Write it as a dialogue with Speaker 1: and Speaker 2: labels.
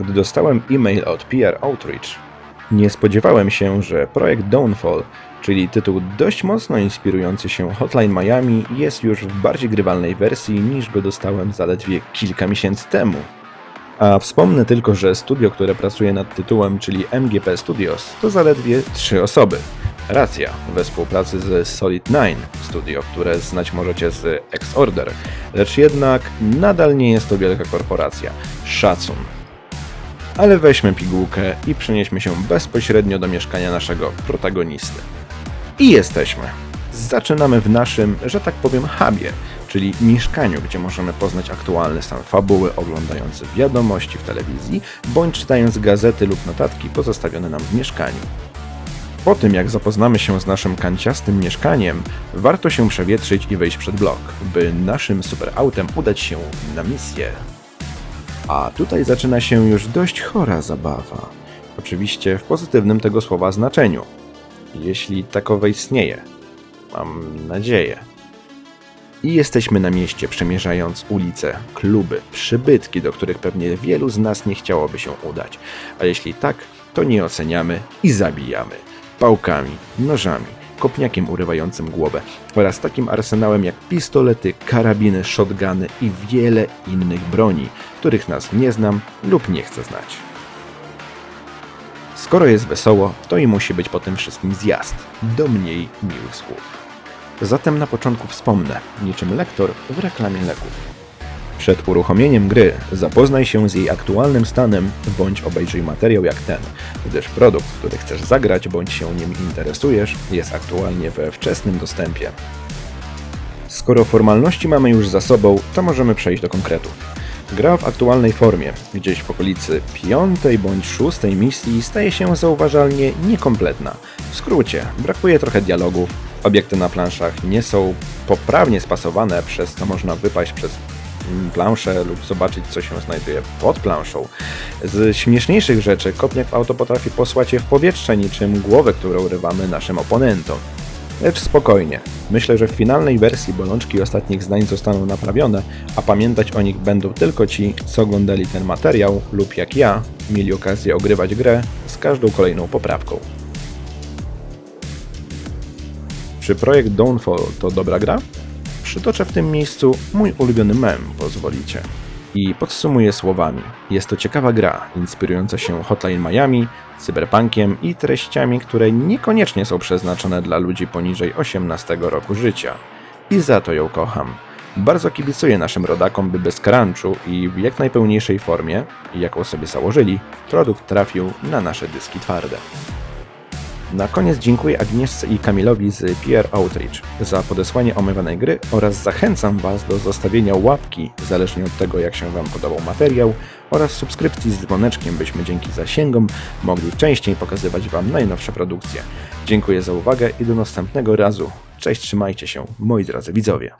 Speaker 1: gdy dostałem e-mail od PR Outreach. Nie spodziewałem się, że projekt Downfall, czyli tytuł dość mocno inspirujący się Hotline Miami, jest już w bardziej grywalnej wersji niż go dostałem zaledwie kilka miesięcy temu. A wspomnę tylko, że studio, które pracuje nad tytułem, czyli MGP Studios, to zaledwie trzy osoby. Racja, we współpracy z Solid 9 Studio, które znać możecie z X-Order, lecz jednak nadal nie jest to wielka korporacja. Szacun. Ale weźmy pigułkę i przenieśmy się bezpośrednio do mieszkania naszego protagonisty. I jesteśmy. Zaczynamy w naszym, że tak powiem, hubie, czyli mieszkaniu, gdzie możemy poznać aktualny stan fabuły, oglądając wiadomości w telewizji, bądź czytając gazety lub notatki pozostawione nam w mieszkaniu. Po tym, jak zapoznamy się z naszym kanciastym mieszkaniem, warto się przewietrzyć i wejść przed blok, by naszym superautem udać się na misję. A tutaj zaczyna się już dość chora zabawa. Oczywiście w pozytywnym tego słowa znaczeniu. Jeśli takowe istnieje. Mam nadzieję. I jesteśmy na mieście, przemierzając ulice, kluby, przybytki, do których pewnie wielu z nas nie chciałoby się udać. A jeśli tak, to nie oceniamy i zabijamy. Pałkami, nożami, kopniakiem urywającym głowę oraz takim arsenałem jak pistolety, karabiny, shotguny i wiele innych broni, których nas nie znam lub nie chcę znać. Skoro jest wesoło, to i musi być po tym wszystkim zjazd, do mniej miłych słów. Zatem na początku wspomnę, niczym lektor w reklamie leków. Przed uruchomieniem gry zapoznaj się z jej aktualnym stanem, bądź obejrzyj materiał jak ten, gdyż produkt, który chcesz zagrać bądź się nim interesujesz, jest aktualnie we wczesnym dostępie. Skoro formalności mamy już za sobą, to możemy przejść do konkretów. Gra w aktualnej formie, gdzieś w okolicy piątej bądź szóstej misji staje się zauważalnie niekompletna. W skrócie, brakuje trochę dialogów, obiekty na planszach nie są poprawnie spasowane, przez co można wypaść przez planszę lub zobaczyć, co się znajduje pod planszą. Z śmieszniejszych rzeczy kopniak w auto potrafi posłać je w powietrze niczym głowę, którą urywamy naszym oponentom. Lecz spokojnie. Myślę, że w finalnej wersji bolączki ostatnich zdań zostaną naprawione, a pamiętać o nich będą tylko ci, co oglądali ten materiał lub jak ja, mieli okazję ogrywać grę z każdą kolejną poprawką. Czy projekt Dawnfall to dobra gra? Przytoczę w tym miejscu mój ulubiony mem, pozwolicie. I podsumuję słowami. Jest to ciekawa gra, inspirująca się Hotline Miami, cyberpunkiem i treściami, które niekoniecznie są przeznaczone dla ludzi poniżej 18 roku życia. I za to ją kocham. Bardzo kibicuję naszym rodakom, by bez crunchu i w jak najpełniejszej formie, jaką sobie założyli, produkt trafił na nasze dyski twarde. Na koniec dziękuję Agnieszce i Kamilowi z PR Outreach za podesłanie omawianej gry oraz zachęcam Was do zostawienia łapki, zależnie od tego jak się Wam podobał materiał, oraz subskrypcji z dzwoneczkiem, byśmy dzięki zasięgom mogli częściej pokazywać Wam najnowsze produkcje. Dziękuję za uwagę i do następnego razu. Cześć, trzymajcie się, moi drodzy widzowie.